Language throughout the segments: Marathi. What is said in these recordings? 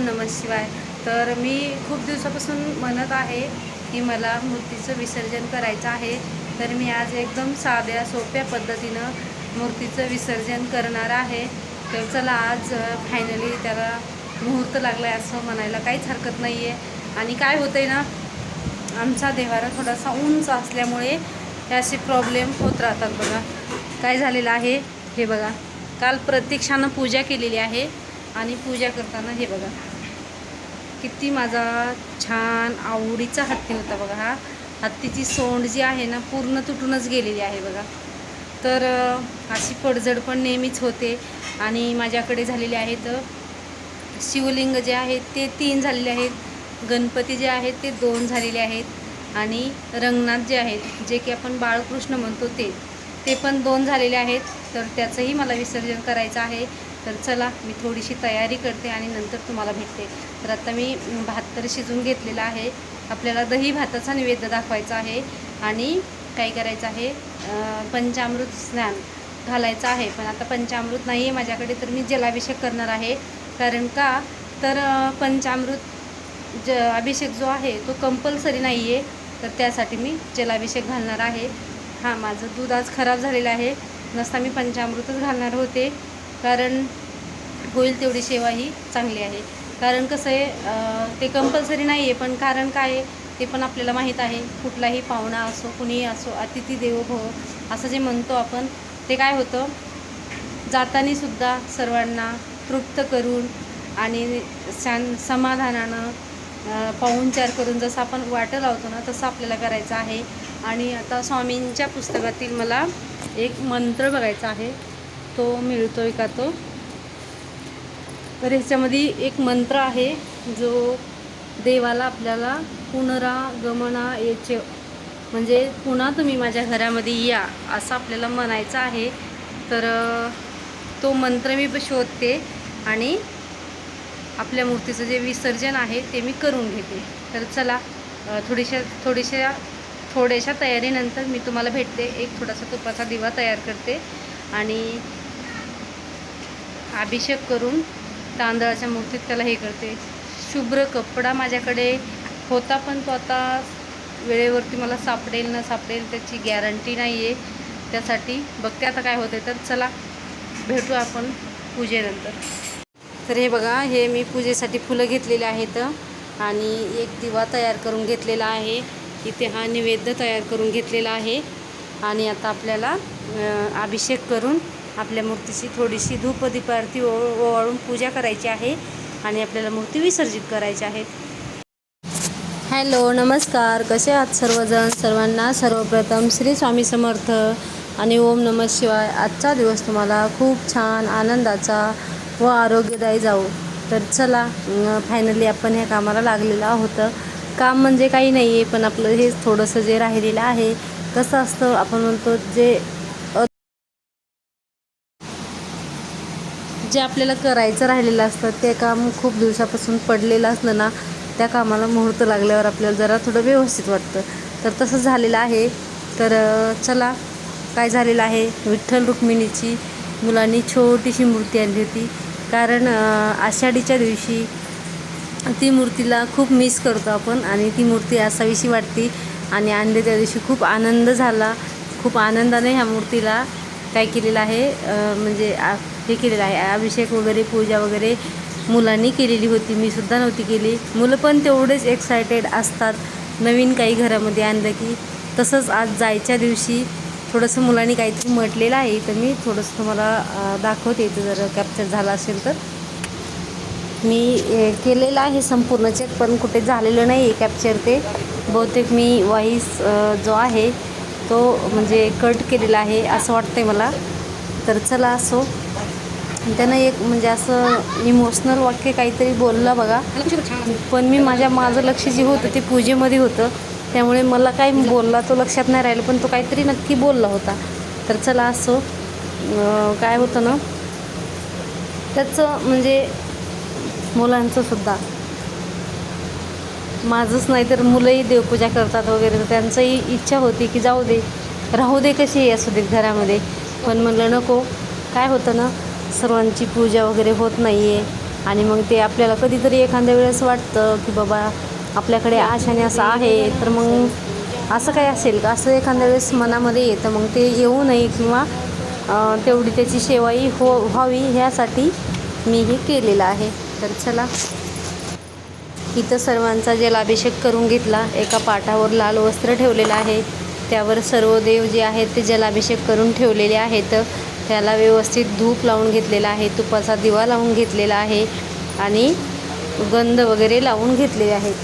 ओम नमः शिवाय. तर मी खूप दिवसापासून म्हणत आहे की मला मूर्तीचं विसर्जन करायचं आहे. तर मी आज एकदम साध्या सोप्या पद्धतीनं मूर्तीचं विसर्जन करणार आहे. तर चला आज फायनली त्याला मुहूर्त लागला आहे असं म्हणायला काहीच हरकत नाही आहे आणि काय होतं आहे ना आमचा देवारा थोडासा उंच असल्यामुळे हे असे प्रॉब्लेम होत राहतात बघा. काय झालेलं आहे हे बघा. काल प्रत्यक्षानं पूजा केलेली आहे आणि पूजा करताना हे बघा. किती माझा छान आवडीचा हत्ती होता बघा हा. हत्तीची सोंड जी आहे ना पूर्ण तुटूनच गेलेली आहे बघा. तर अशी पडझड पण नेहमीच होते आणि माझ्याकडे झालेले आहेत शिवलिंग जे आहेत ते तीन झालेले आहेत गणपती जे आहेत ते दोन झालेले आहेत आणि रंगनाथ जे आहेत जे की आपण बाळकृष्ण म्हणतो ते ते पण दोन झालेले आहेत. तर त्याचंही मला विसर्जन करायचं आहे. तर चला मी थोडीशी तयारी करते आणि नंतर तुम्हाला भेटते. तर आता मी भात तर शिजून घेतलेला आहे. आपल्याला दही भाताचा नैवेद्य दाखवायचा आहे आणि काय करायचं आहे? पंचामृत स्नान घालायचं आहे. पण आता पंचामृत नाही आहे माझ्याकडे तर मी जलाभिषेक करणार आहे. कारण का? तर पंचामृत ज अभिषेक जो आहे तो कंपल्सरी नाही आहे. तर त्यासाठी मी जलाभिषेक घालणार आहे. हां माझं दूध आज खराब झालेलं आहे. नसता मी पंचामृतच घालणार होते. कारण होईल तेवढी सेवा ही चांगली आहे. कारण कसं आहे ते कंपल्सरी नाही आहे पण कारण काय आहे ते पण आपल्याला माहीत आहे. कुठलाही पाहुणा असो कुणीही असो अतिथी देवो भव असं जे म्हणतो आपण ते काय होतं जाताना सुद्धा सर्वांना तृप्त करून आणि शान समाधानानं पाहुणचार करून जसं आपण वाटं लावतो ना तसं आपल्याला करायचं आहे. आणि आता स्वामींच्या पुस्तकातील मला एक मंत्र बघायचा आहे. तो मिळतो आहे का तो? तर ह्याच्यामध्ये एक मंत्र आहे जो देवाला आपल्याला पुनरागमना याचे. म्हणजे पुन्हा तुम्ही माझ्या घरामध्ये या असं आपल्याला म्हणायचं आहे. तर तो मंत्र मी शोधते आणि आपल्या मूर्तीचं जे विसर्जन आहे ते मी करून घेते. तर चला थोडीशा थोडीशा थोड्याशा तयारीनंतर मी तुम्हाला भेटते. एक थोडासा तुपाचा दिवा तयार करते आणि अभिषेक करून तांदळाच्या मूर्तीत त्याला हे करते. शुभ्र कपडा माझ्याकडे होता पण तो आता वेळेवरती मला सापडेल न सापडेल त्याची गॅरंटी नाही आहे त्यासाठी बघते आता काय होते तर चला भेटू आपण पूजेनंतर. तर हे बघा हे मी पूजेसाठी फुलं घेतलेले आहेत आणि एक दिवा तयार करून घेतलेला आहे. इथे हा नैवेद्य तयार करून घेतलेला आहे. आणि आता आपल्याला अभिषेक करून आपल्या मूर्तीची थोडीशी धूप दीपारती ओ ओवाळून पूजा करायची आहे आणि आपल्याला मूर्ती विसर्जित करायची आहे. हॅलो नमस्कार. कसे आहात सर्वजण? सर्वांना सर्वप्रथम श्री स्वामी समर्थ आणि ओम नमः शिवाय आजचा दिवस तुम्हाला खूप छान आनंदाचा व आरोग्यदायी जाऊ तर चला फायनली आपण ह्या कामाला लागलेलं आहोत. काम म्हणजे काही नाही आहे पण आपलं हे थोडंसं जे राहिलेलं आहे कसं असतं? आपण म्हणतो जे जे आपल्याला करायचं राहिलेलं असतं ते काम खूप दिवसापासून पडलेलं असलं ना त्या कामाला मुहूर्त लागल्यावर आपल्याला जरा थोडं व्यवस्थित वाटतं. तर तसं झालेलं आहे. तर चला काय झालेलं आहे? विठ्ठल रुक्मिणीची मुलांनी छोटीशी मूर्ती आणली होती. कारण आषाढीच्या दिवशी ती मूर्तीला खूप मिस करतो आपण आणि ती मूर्ती असावीशी वाटते आणि आणली त्या दिवशी खूप आनंद झाला. खूप आनंदाने ह्या मूर्तीला काय केलेलं आहे म्हणजे आ- हे केलेलं आहे. अभिषेक वगैरे पूजा वगैरे मुलांनी केलेली होती. मी सुद्धा नव्हती केली. मुलं पण तेवढेच एक्सायटेड असतात. नवीन काही घरामध्ये आणलं की तसंच आज जायच्या दिवशी थोडंसं मुलांनी काहीतरी म्हटलेलं आहे. तर मी थोडंसं तुम्हाला दाखवते. इथं जर कॅप्चर झालं असेल तर. मी केलेलं आहे संपूर्ण चेक पण कुठे झालेलं नाही आहे कॅप्चर ते. बहुतेक मी व्हॉईस जो आहे तो म्हणजे कट केलेला आहे असं वाटतंय मला. तर चला असो. त्यानं एक म्हणजे असं इमोशनल वाक्य काहीतरी बोललं बघा. पण मी माझ्या माझं लक्ष जे होतं ते पूजेमध्ये होतं. त्यामुळे मला काय बोलला तो लक्षात नाही राहिलं पण तो काहीतरी नक्की बोलला होता. तर चला असो काय होतं ना त्याचं म्हणजे मुलांचं सुद्धा. माझंच नाही तर मुलंही देवपूजा करतात वगैरे तर त्यांचंही इच्छा होती की जाऊ दे राहू दे कशी असू दे घरामध्ये. पण म्हणलं नको काय होतं ना सर्वांची पूजा वगैरे होत नाही आहे आणि मग ते आपल्याला कधीतरी एखाद्या वेळेस वाटतं की बाबा आपल्याकडे आशाने असं आहे तर मग असं काही असेल का? असं एखाद्या वेळेस मनामध्ये येतं मग ते येऊ नये किंवा तेवढी त्याची सेवाही हो व्हावी ह्यासाठी मी हे केलेलं आहे. तर चला. इथं सर्वांचा जलाभिषेक करून घेतला. एका पाटावर लाल वस्त्र ठेवलेलं आहे. त्यावर सर्व देव जे आहेत ते जलाभिषेक करून ठेवलेले आहेत. त्याला व्यवस्थित धूप लावून घेतलेला आहे तुपाचा दिवा लावून घेतलेला आहे आणि गंध वगैरे लावून घेतलेले आहेत.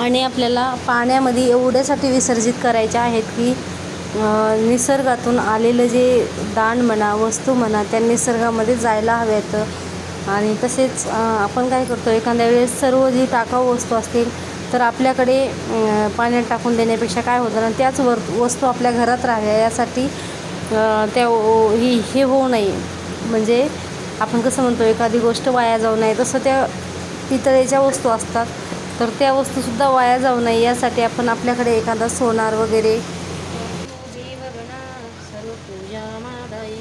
आणि आपल्याला पाण्यामध्ये एवढ्यासाठी विसर्जित करायच्या आहेत की निसर्गातून आलेलं जे दान म्हणा वस्तू म्हणा त्या निसर्गामध्ये जायला हव्यात. आणि तसेच आपण काय करतो एखाद्या वेळेस सर्व जी टाकाऊ वस्तू असतील तर आपल्याकडे पाण्यात टाकून देण्यापेक्षा काय होतं ना त्याच वर वस्तू आपल्या घरात राहाव्या यासाठी त्या ही हे होऊ नये. म्हणजे आपण कसं म्हणतो एखादी गोष्ट वाया जाऊ नये. तसं त्या पितळेच्या वस्तू असतात तर त्या वस्तूसुद्धा वाया जाऊ नये. यासाठी आपण आपल्याकडे एखादा सोनार वगैरे सर्व पूजा मादाई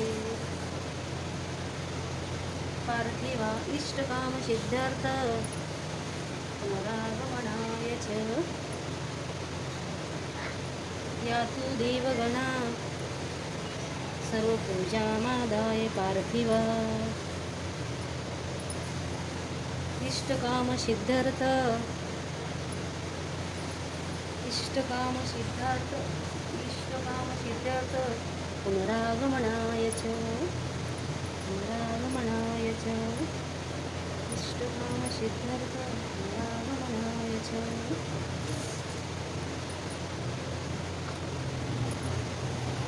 पार्थिवा इष्टकाम सिद्धार्थ पुनरागमनाय च यातु देवगणा सर्व पूजा मादाय पार्थिवा। इष्टकाम सिद्धार्थ इष्टकाम सिद्धार्थ इष्टकाम सिद्धार्थ पुनरागमनाय च। पुनरागमनाय च। इष्टकाम सिद्धार्थ पुनरागमनाय च।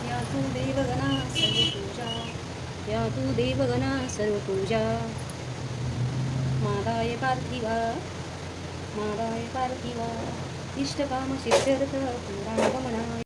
या तू देवगणा सर्व पूजा या तू देवगणा सर्व पूजा मादाय पार्थिवा। मादाय पार्थिवा। इष्टकाम सिद्ध्यर्थ पुराणगमनाय।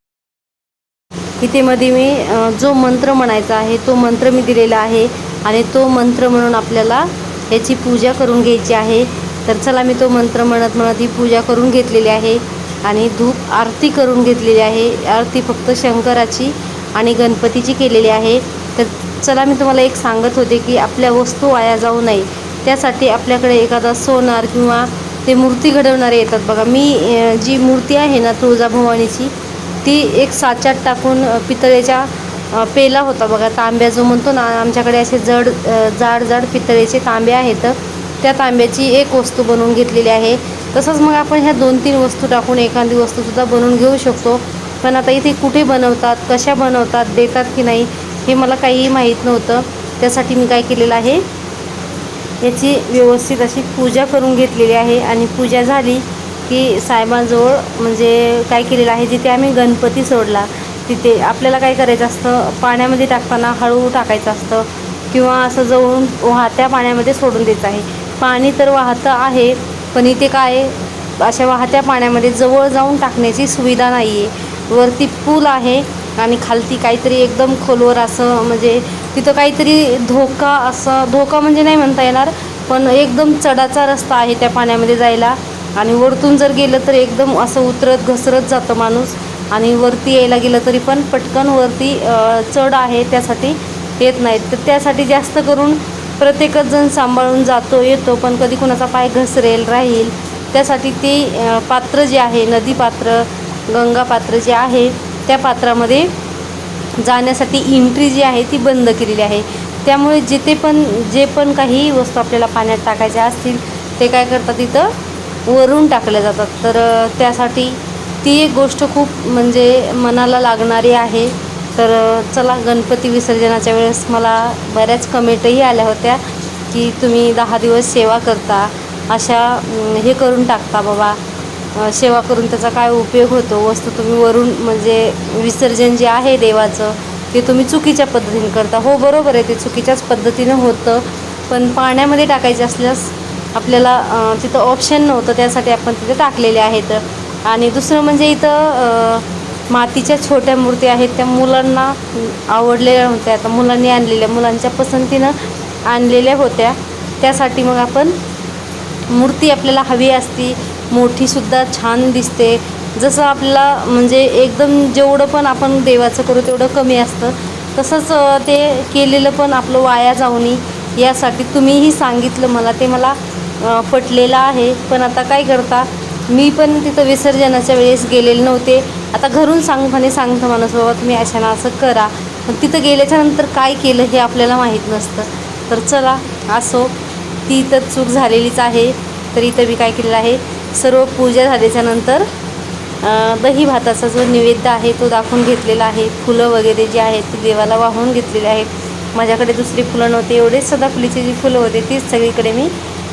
इथे मध्ये मी जो मंत्र म्हणायचा आहे तो मंत्र मी दिलेला आहे आणि तो मंत्र म्हणून आपल्याला याची पूजा करून घ्यायची आहे. तर चला मी तो मंत्र म्हणत म्हणत ही पूजा करून घेतलेली आहे आणि धूप आरती करून घेतलेली आहे. आरती फक्त शंकराची आणि गणपतीची केलेली आहे. तर चला मी तुम्हाला एक सांगत होते की आपल्या वस्तू वाया जाऊ नये. त्यासाठी आपल्याकडे एखादा सोनार किंवा ते मूर्ती घडवणारे येतात बघा. मी जी मूर्ती आहे ना तुळजाभवानीची ती एक साच्यात टाकून पितळेच्या पेला होता बघा. तांब्या जो म्हणतो ना आमच्याकडे असे जड जाड जाड पितळेचे तांबे आहेत. त्या तांब्याची एक वस्तू बनवून घेतलेली आहे. तसंच मग आपण ह्या दोन तीन वस्तू टाकून एखादी वस्तूसुद्धा बनवून घेऊ शकतो. पण आता इथे कुठे बनवतात कशा बनवतात देतात की नाही हे मला काहीही माहीत नव्हतं. त्यासाठी मी काय केलेलं आहे याची व्यवस्थित अशी पूजा करून घेतलेली आहे. आणि पूजा झाली की साहेबांजवळ म्हणजे काय केलेलं आहे जिथे आम्ही गणपती सोडला तिथे आपल्याला काय करायचं असतं पाण्यामध्ये टाकताना हळू टाकायचं असतं किंवा असं जवळून वाहत्या पाण्यामध्ये सोडून द्यायचं आहे. पाणी तर वाहतं आहे पण इथे काय अशा वाहत्या पाण्यामध्ये जवळ जाऊन टाकण्याची सुविधा नाही आहे वरती पूल आहे आणि खालती काहीतरी एकदम खोलवर असं म्हणजे तिथं काहीतरी धोका असं धोका म्हणजे नाही म्हणता येणार पण एकदम चढाचा रस्ता आहे त्या पाण्यामध्ये जायला. आणि वरतून जर गेलं तर एकदम असं उतरत घसरत जातं माणूस. आणि वरती यायला गेलं तरी पण पटकन वरती चढ आहे त्यासाठी येत नाहीत. तर त्यासाठी जास्त करून प्रत्येकच जण सांभाळून जातो येतो पण कधी कुणाचा पाय घसरेल राहील. त्यासाठी ते पात्र जे आहे नदी पात्र गंगा पात्र जे आहे त्या पात्रामध्ये जाण्यासाठी एंट्री जी आहे ती बंद केलेली आहे. त्यामुळे जिथे पण जे पण काही वस्तू आपल्याला पाण्यात टाकायच्या असतील ते काय करतात तिथं वरून टाकल्या जातात. तर त्यासाठी ती एक गोष्ट खूप म्हणजे मनाला लागणारी आहे. तर चला गणपती विसर्जनाच्या वेळेस मला बऱ्याच कमेंटही आल्या होत्या की तुम्ही दहा दिवस सेवा करता अशा हे करून टाकता बाबा. सेवा करून त्याचा काय उपयोग होतो? वस्तू तुम्ही वरून म्हणजे विसर्जन जे आहे देवाचं ते तुम्ही चुकीच्या पद्धतीने करता. हो बरोबर आहे ते चुकीच्याच पद्धतीनं होतं. पण पाण्यामध्ये टाकायचे असल्यास आपल्याला तिथं ऑप्शन नव्हतं. त्यासाठी आपण तिथे टाकलेले आहेत. आणि दुसरं म्हणजे इथं मातीच्या छोट्या मूर्ती आहेत. त्या मुलांना आवडलेल्या होत्या. आता मुलांनी आणलेल्या मुलांच्या पसंतीनं आणलेल्या होत्या. त्यासाठी मग आपण मूर्ती आपल्याला हवी असती मोठीसुद्धा छान दिसते. जसं आपल्याला म्हणजे एकदम जेवढं पण आपण देवाचं करू तेवढं कमी असतं. तसंच ते केलेलं पण आपलं वाया जाऊ यासाठी तुम्हीही सांगितलं मला ते मला पटलेलं आहे. पण आता काय करता मी पण तिथं विसर्जनाच्या वेळेस गेलेले नव्हते. आता घरून सांगताना सांगतं माणूस बाबा तुम्ही अशाना असं करा. पण तिथं गेल्याच्यानंतर काय केलं हे आपल्याला माहीत नसतं. तर चला असो. ती तर चूक झालेलीच आहे. तर इथं मी काय केलेलं आहे सर्व पूजा झाल्याच्यानंतर दही भाताचा जो नैवेद्य आहे तो दाखवून घेतलेला आहे. फुलं वगैरे जी आहेत ती देवाला वाहून घेतलेली आहेत. माझ्याकडे दुसरी फुलं नव्हती एवढेच सदाफुलीची जी फुलं होते तीच सगळीकडे मी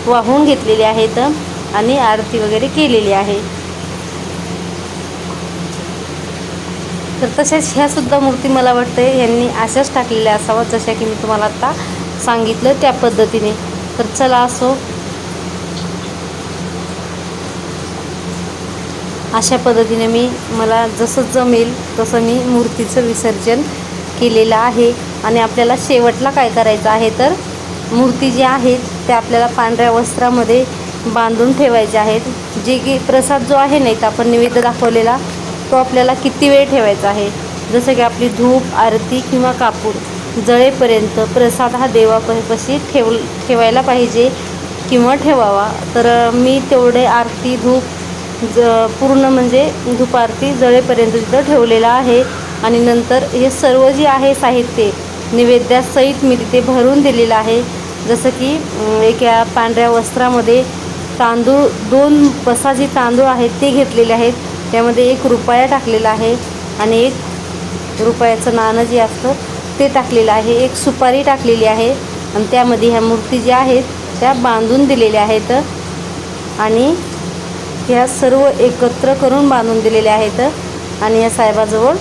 वाहून घेतलेली आहेत आणि आरती वगैरे केलेली आहे. तर तशाच ह्यासुद्धा मूर्ती मला वाटते यांनी अशाच टाकलेल्या असाव्या जशा की मी तुम्हाला आत्ता सांगितलं त्या पद्धतीने. तर चला असो अशा पद्धतीने मी मला जसं जमेल तसं मी मूर्तीचं विसर्जन केलेलं आहे. आणि आपल्याला शेवटला काय करायचं आहे तर मूर्ती जी आहेत त्या आपल्याला पांढऱ्या वस्त्रामध्ये बांधून ठेवायच्या आहेत. जे की प्रसाद जो आहे नाही तर आपण निवेद्य दाखवलेला तो आपल्याला किती वेळ ठेवायचा आहे? जसं की आपली धूप आरती किंवा कापूर जळेपर्यंत प्रसाद हा देवापाशी ठेव ठेवायला पाहिजे किंवा ठेवावा. तर मी तेवढे आरती धूप ज पूर्ण म्हणजे दुपारती जळेपर्यंत तिथं ठेवलेलं आहे. आणि नंतर हे सर्व जे आहे साहित्य नैवेद्यासहित मी तिथे भरून दिलेलं आहे. जसं की एका पांढऱ्या वस्त्रामध्ये तांदूळ दोन बसा जे तांदूळ आहेत ते घेतलेले आहेत. त्यामध्ये एक रुपया टाकलेला आहे आणि एक रुपयाचं नाणं जे असतं ते टाकलेलं आहे. एक सुपारी टाकलेली आहे आणि त्यामध्ये ह्या मूर्ती ज्या आहेत त्या बांधून दिलेल्या आहेत. आणि ह्या सर्व एकत्र करून बांधून दिलेल्या आहेत आणि या साहेबाजवळ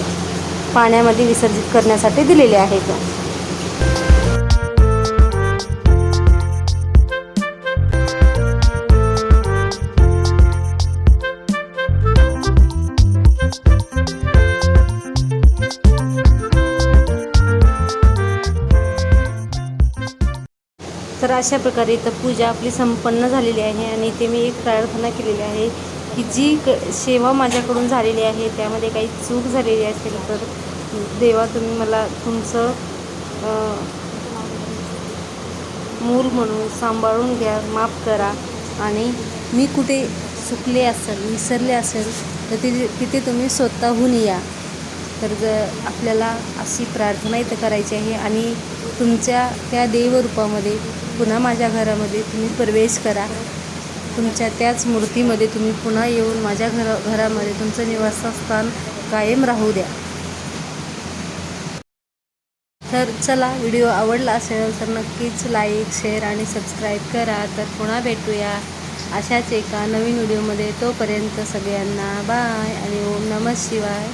पाण्यामध्ये विसर्जित करण्यासाठी दिलेले आहेत. अशा प्रकारे इथं पूजा आपली संपन्न झालेली आहे आणि ते मी एक प्रार्थना केलेली आहे की जी क सेवा माझ्याकडून झालेली आहे त्यामध्ये काही चूक झालेली असेल तर देवा तुम्ही मला तुमचं मूल म्हणून सांभाळून घ्या माफ करा. आणि मी कुठे चुकले असेल विसरले असेल तर तिथे तिथे तुम्ही स्वतःहून या. तर जर आपल्याला अशी प्रार्थना इथं करायची आहे आणि तुमच्या त्या देवरूपामध्ये पुन्हा माझ्या घरामध्ये तुम्ही प्रवेश करा. तुमच्या त्याच मूर्तीमध्ये तुम्ही पुन्हा येऊन माझ्या घर घरामध्ये तुमचं निवासस्थान कायम राहू द्या. तर चला व्हिडिओ आवडला असेल तर नक्कीच लाईक शेअर आणि सबस्क्राईब करा. तर पुन्हा भेटूया अशाच एका नवीन व्हिडिओमध्ये. तोपर्यंत सगळ्यांना बाय आणि ओम नमः शिवाय.